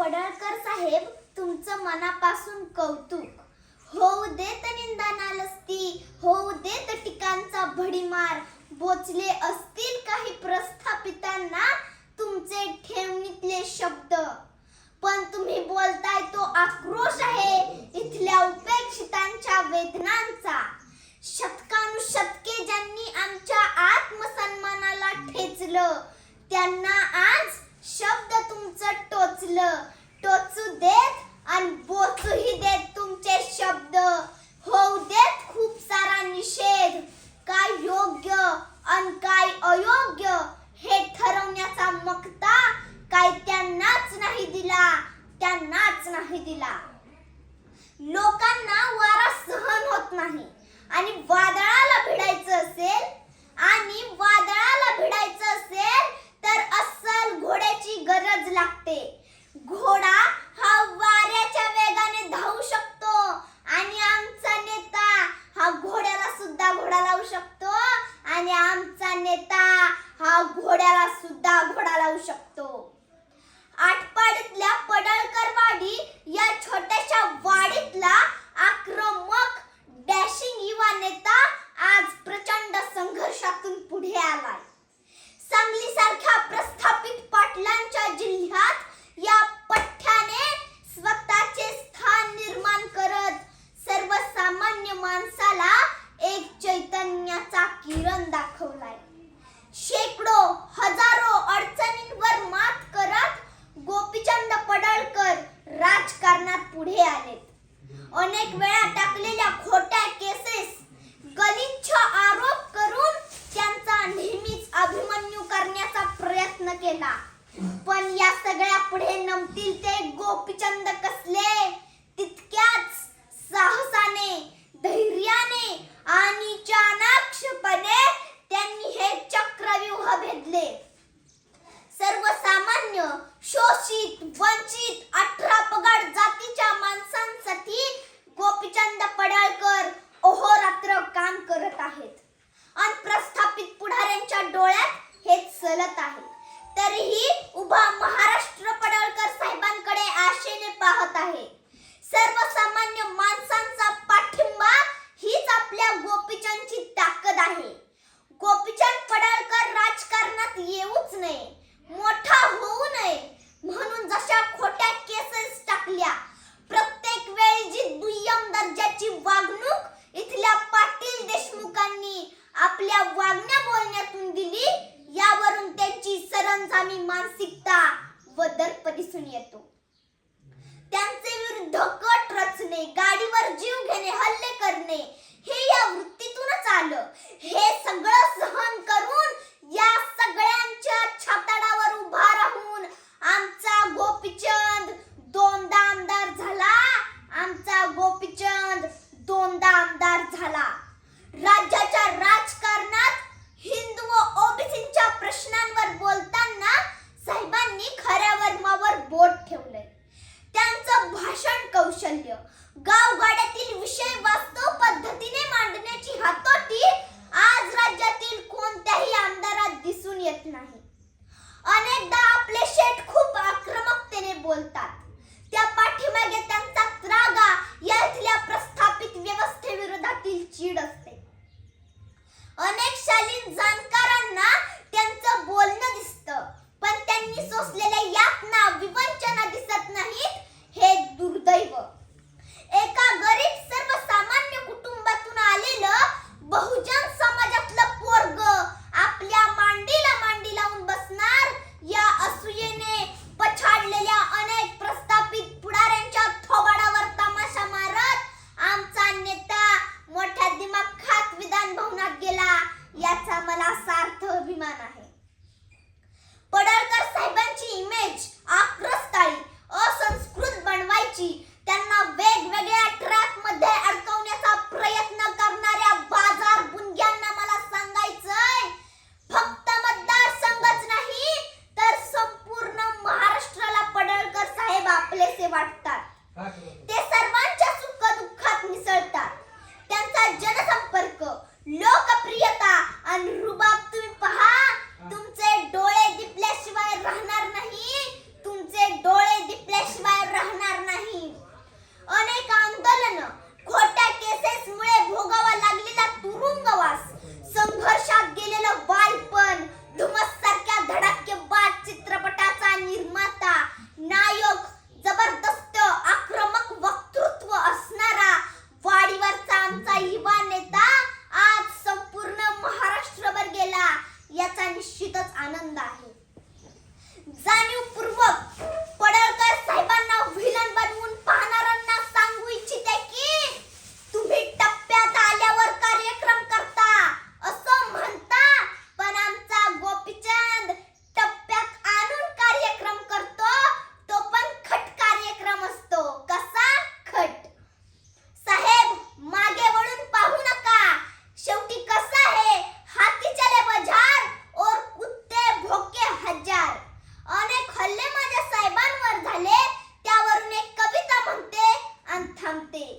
पडळकर साहेब तुमचं मनापासून कौतुक. होऊ देत निंदा लस्ती होऊ देत टिकांचा भडीमार. बोचले असतील काही प्रस्थापितांना तुमचे ठेवणीतले शब्द. पण तुम्ही बोलताय तो आक्रोश आहे इथल्या उपेक्षितांच्या वेदनांचा. शतकानुशतके ज्यांनी आमच्या आत्मसन्मानाला ठेचलं त्यांना आज शब्द तुमचं टोचलं. टोचू देत आणि बोचूही देत तुमचे शब्द. होऊ देत खूप सारा निषेध. काय योग्य आणि काय अयोग्य हे ठरवण्याचा मक्ता काय त्यांनाच नाही दिला. त्यांनाच नाही दिला. लोकांना वारा सहन होत नाही आणि वादळाला भिडायचं असेल आणि वादळाला भिडायचं असेल तर अस्सल घोड्याची गरज लागते घोडा हा वाऱ्याच्या वेगाने धावू शकतो आणि आमचा नेता हा घोड्याला सुद्धा घोडा लावू शकतो आणि आमचा नेता हा घोड्याला सुद्धा घोडा लावू शकतो. आटपाडीतल्या पडळकरवाडी या छोट्याशा वाडीतला आक्रमक राजकारणात पुढे आलेत. अनेक वेळा टाकलेल्या खोट्या केसेस गलिच्छ आरोप करून त्यांचा नेहमीच अभिमन्यू करण्याचा प्रयत्न केला. पण या सगळ्या पुढे नमतील ते गोपीचंद कसले? तितक्याच साहसाने धैर्याने आणि चाणाक्षपणे त्यांनी हे चक्रव्यूह भेदले. सर्वसामान्य शोषित वंचित तरीही उभा महाराष्ट्र पडळकर साहेबांकडे आशेने पाहत आहे. सर्वसामान्य माणसांचा पाठिंबा हीच आपल्या गोपीचंदची ताकद आहे. गोपीचंद पडळकर राजकारणात येऊच नये. त्यांचा सरंजामी मानसिकता व दर्प दिसून येतो. त्यांचे विरुद्ध कट रचणे गाडीवर जीव घेणे हल्ले करणे हे या वृत्तीतूनच cantante.